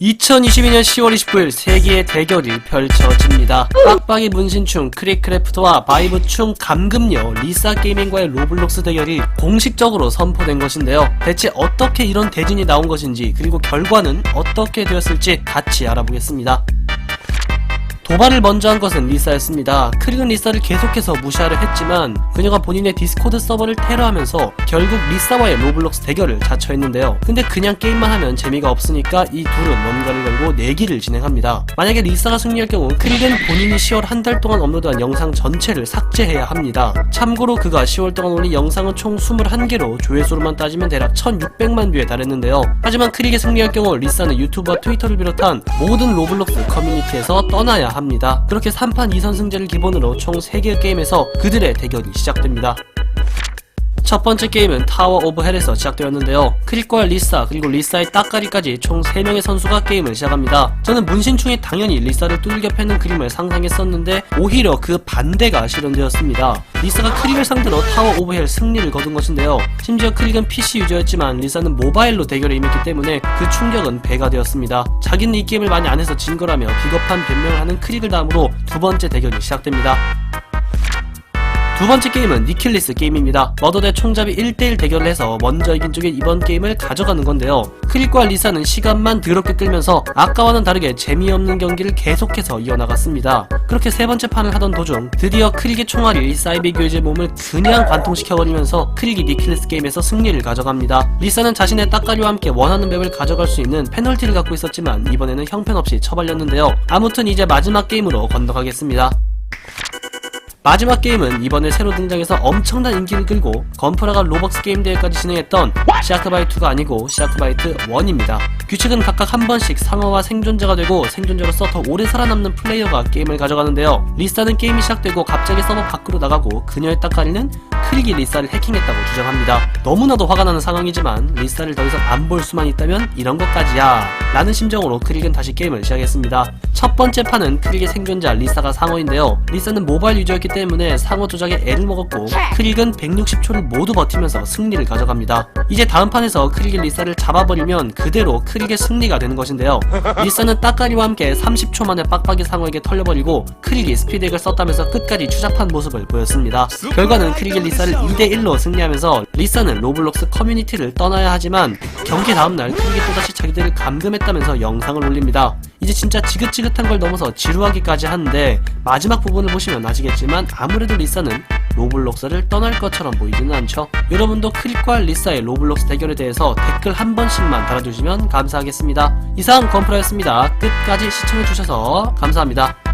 2022년 10월 29일 세계의 대결이 펼쳐집니다. 빡빡이 문신충 크리크래프트와 바이브충 감금녀 리사 게이밍과의 로블록스 대결이 공식적으로 선포된 것인데요. 대체 어떻게 이런 대진이 나온 것인지 그리고 결과는 어떻게 되었을지 같이 알아보겠습니다. 도발을 먼저 한 것은 리사였습니다. 크릭은 리사를 계속해서 무시하려 했지만 그녀가 본인의 디스코드 서버를 테러하면서 결국 리사와의 로블록스 대결을 자처했는데요. 근데 그냥 게임만 하면 재미가 없으니까 이 둘은 뭔가를 걸고 내기를 진행합니다. 만약에 리사가 승리할 경우 크릭은 본인이 10월 한 달 동안 업로드한 영상 전체를 삭제해야 합니다. 참고로 그가 10월 동안 올린 영상은 총 21개로 조회수로만 따지면 대략 1600만 뷰에 달했는데요. 하지만 크릭이 승리할 경우 리사는 유튜브와 트위터를 비롯한 모든 로블록스 커뮤니티에서 떠나야 합니다. 그렇게 3판 2선승제를 기본으로 총 3개의 게임에서 그들의 대결이 시작됩니다. 첫 번째 게임은 타워 오브 헬에서 시작되었는데요. 크릭과 리사 그리고 리사의 따까리까지 총 3명의 선수가 게임을 시작합니다. 저는 문신충이 당연히 리사를 두들겨 패는 그림을 상상했었는데 오히려 그 반대가 실현되었습니다. 리사가 크릭을 상대로 타워 오브 헬 승리를 거둔 것인데요. 심지어 크릭은 PC 유저였지만 리사는 모바일로 대결에 임했기 때문에 그 충격은 배가 되었습니다. 자기는 이 게임을 많이 안 해서 진 거라며 비겁한 변명을 하는 크릭을 다음으로 두 번째 대결이 시작됩니다. 두 번째 게임은 니킬리스 게임입니다. 머더 대 총잡이 1대1 대결을 해서 먼저 이긴 쪽이 이번 게임을 가져가는 건데요. 크릭과 리사는 시간만 더럽게 끌면서 아까와는 다르게 재미없는 경기를 계속해서 이어나갔습니다. 그렇게 세 번째 판을 하던 도중 드디어 크릭의 총알이 사이비 교주의 몸을 그냥 관통시켜버리면서 크릭이 니킬리스 게임에서 승리를 가져갑니다. 리사는 자신의 따까리와 함께 원하는 맵을 가져갈 수 있는 페널티를 갖고 있었지만 이번에는 형편없이 처발렸는데요. 아무튼 이제 마지막 게임으로 건너가겠습니다. 마지막 게임은 이번에 새로 등장해서 엄청난 인기를 끌고 건프라가 로벅스 게임 대회까지 진행했던 시아크바이트가 아니고 시아크바이트 1입니다. 규칙은 각각 한 번씩 상어와 생존자가 되고 생존자로서 더 오래 살아남는 플레이어가 게임을 가져가는데요. 리사는 게임이 시작되고 갑자기 서버 밖으로 나가고 그녀의 따까리는 크릭이 리사를 해킹했다고 주장합니다. 너무나도 화가 나는 상황이지만 리사를 더 이상 안 볼 수만 있다면 이런 것까지야 라는 심정으로 크릭은 다시 게임을 시작했습니다. 첫 번째 판은 크릭의 생존자 리사가 상어인데요. 리사는 모바일 유저였기 때문에 상어 조작에 애를 먹었고 크릭은 160초를 모두 버티면서 승리를 가져갑니다. 이제 다음 판에서 크릭이 리사를 잡아버리면 그대로 크릭의 승리가 되는 것인데요. 리사는 따까리와 함께 30초 만에 빡빡이 상어에게 털려버리고 크릭이 스피드액을 썼다면서 끝까지 추잡한 모습을 보였습니다. 결과는 크릭이 리사 를 2대1로 승리하면서 리사는 로블록스 커뮤니티를 떠나야 하지만 경기 다음날 크릭이 또다시 자기들을 감금했다면서 영상을 올립니다. 이제 진짜 지긋지긋한 걸 넘어서 지루하기까지 하는데 마지막 부분을 보시면 아시겠지만 아무래도 리사는 로블록스를 떠날 것처럼 보이지는 않죠. 여러분도 크릭과 리사의 로블록스 대결에 대해서 댓글 한 번씩만 달아주시면 감사하겠습니다. 이상 건프라였습니다. 끝까지 시청해주셔서 감사합니다.